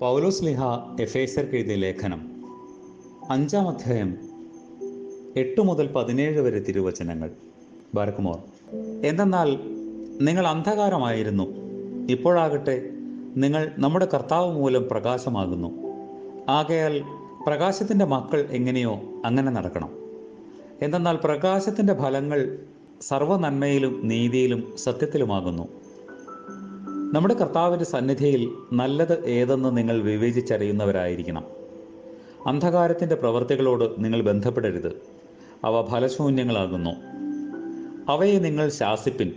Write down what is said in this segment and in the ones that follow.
പൗലോസ് ലിഹ എഫേസർക്ക് എഴുതിയ ലേഖനം. അഞ്ചാം അധ്യായം എട്ട് മുതൽ പതിനേഴ് വരെ തിരുവചനങ്ങൾ. ബാരക്കുമോർ എന്തെന്നാൽ നിങ്ങൾ അന്ധകാരമായിരുന്നു. ഇപ്പോഴാകട്ടെ നിങ്ങൾ നമ്മുടെ കർത്താവ് മൂലം പ്രകാശമാകുന്നു. ആകയാൽ പ്രകാശത്തിന്റെ മക്കൾ എങ്ങനെയോ അങ്ങനെ നടക്കണം. എന്തെന്നാൽ പ്രകാശത്തിന്റെ ഫലങ്ങൾ സർവനന്മയിലും നീതിയിലും സത്യത്തിലുമാകുന്നു. നമ്മുടെ കർത്താവിന്റെ സന്നിധിയിൽ നല്ലത് ഏതെന്ന് നിങ്ങൾ വിവേചിച്ചറിയുന്നവരായിരിക്കണം. അന്ധകാരത്തിന്റെ പ്രവൃത്തികളോട് നിങ്ങൾ ബന്ധപ്പെടരുത്. അവ ഫലശൂന്യങ്ങളാകുന്നു. അവയെ നിങ്ങൾ ശാസിപ്പിൻ.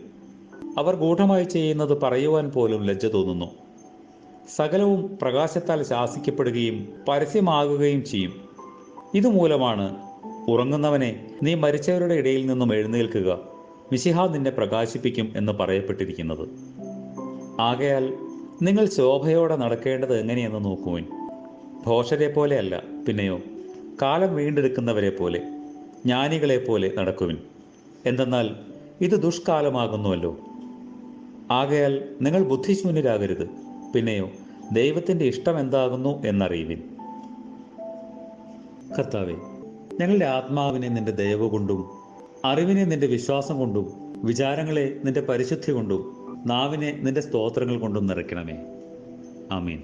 അവർ ഗൂഢമായി ചെയ്യുന്നത് പറയുവാൻ പോലും ലജ്ജ തോന്നുന്നു. സകലവും പ്രകാശത്താൽ ശാസിക്കപ്പെടുകയും പരസ്യമാകുകയും ചെയ്യും. ഇതുമൂലമാണ് ഉറങ്ങുന്നവനെ നീ മരിച്ചവരുടെ ഇടയിൽ നിന്നും എഴുന്നേൽക്കുക. മിശിഹ നിന്നെ പ്രകാശിപ്പിക്കും എന്ന് പറയപ്പെട്ടിരിക്കുന്നത്. ആകയാൽ നിങ്ങൾ ശോഭയോടെ നടക്കേണ്ടത് എങ്ങനെയെന്ന് നോക്കുവിൻ ഭോഷരെ പോലെയല്ല പിന്നെയോ കാലം വീണ്ടെടുക്കുന്നവരെ പോലെ ജ്ഞാനികളെ പോലെ നടക്കുവിൻ എന്തെന്നാൽ ഇത് ദുഷ്കാലമാകുന്നുവല്ലോ. ആകയാൽ നിങ്ങൾ ബുദ്ധിശൂന്യരാകരുത് പിന്നെയോ ദൈവത്തിന്റെ ഇഷ്ടം എന്താകുന്നു എന്നറിയുവിൻ. കർത്താവെ ഞങ്ങളുടെ ആത്മാവിനെ നിന്റെ ദയവ് കൊണ്ടും അറിവിനെ നിന്റെ വിശ്വാസം കൊണ്ടും വിചാരങ്ങളെ നിന്റെ പരിശുദ്ധി കൊണ്ടും നാവിനെ നിന്റെ സ്തോത്രങ്ങൾ കൊണ്ടും നിറയ്ക്കണമേ. ആമീൻ.